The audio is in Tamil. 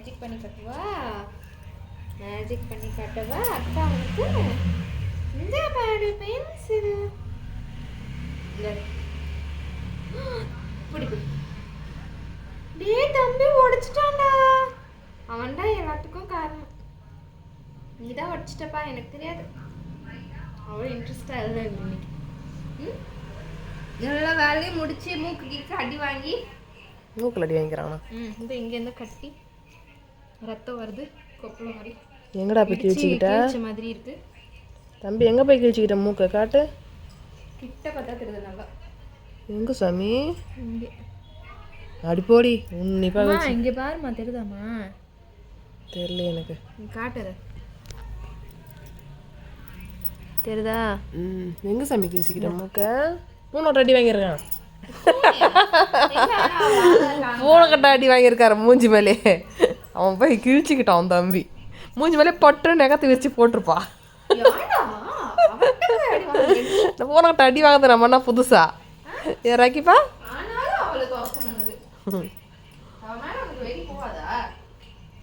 மேஜிக் பண்ணி காட்டுவா? மேஜிக் பண்ணி காட்டவா? அக்கா உனக்கு இந்த பாரு பென்சில். பிடி டேய் தம்பி உடைச்சிட்டான்டா அவன் தான் எல்லாத்துக்கும் காரணம். நீ தான் உடைச்சிட்டப்பா எனக்கு தெரியாது. அவ்வளோ இன்ட்ரெஸ்டாக இல்லை இன்னைக்கு ம்? எல்லா வேலையும் முடிச்சு மூக்கு கீக்கு அடி வாங்கி. மூக்கில் அடி வாங்கிக்கிறானா? ம் இந்த இங்கேருந்து கட்டி. ரத்தம் வருது கொப்பளம் மாதிரி. எங்கடா போய் கிழிச்சிக்கிட்ட? கிழிச்ச மாதிரி இருக்கு. தம்பி எங்கே போய் கிழிச்சிக்கிட்ட மூக்கை? காட்டு. கிட்ட பார்த்தா தெரியுது நல்லா. எங்கே சாமி? இங்கே. அடி போடி உன்னிப்பா இங்கே பாருமா தெரியுதாம்மா? தெரியல எனக்கு. காட்டுற தெரியுதா? ம் எங்கே சாமி கிழிச்சிக்கிட்ட மூக்கை? பூனோட்ட அடி வாங்கியிருக்கான். பூனை கட்ட அடி வாங்கியிருக்காரு மூஞ்சி மேலே. அவன் போய் கிழிச்சிக்கிட்டான் அவன் தம்பி. மூஞ்சி மேலே பட்டு நெகத்தை வச்சு போட்டிருப்பா. இந்த பூனை கட்ட அடி வாங்குறது நம்ம என்ன புதுசா? ஏ ராக்கிப்பா?